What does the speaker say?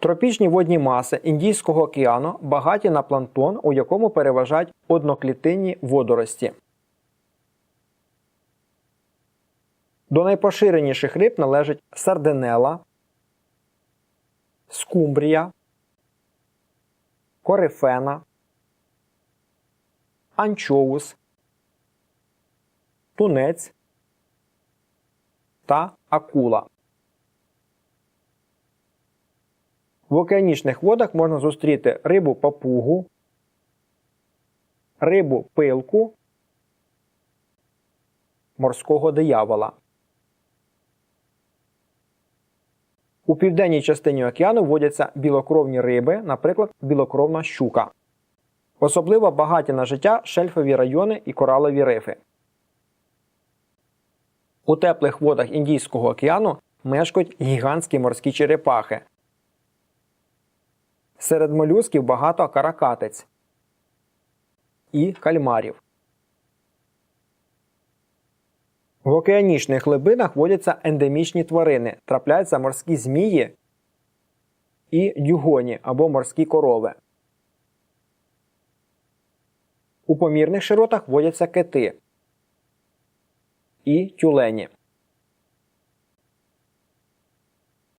Тропічні водні маси Індійського океану багаті на планктон, у якому переважають одноклітинні водорості. До найпоширеніших риб належать сардинела, скумбрія, корифена, анчоус, тунець та акула. В океанічних водах можна зустріти рибу папугу, рибу пилку, морського диявола. У південній частині океану водяться білокровні риби, наприклад, білокровна щука. Особливо багаті на життя шельфові райони і коралові рифи. У теплих водах Індійського океану мешкають гігантські морські черепахи. Серед молюсків багато каракатиць і кальмарів. В океанічних глибинах водяться ендемічні тварини, трапляються морські змії і дюгоні або морські корови. У помірних широтах водяться кити і тюлені.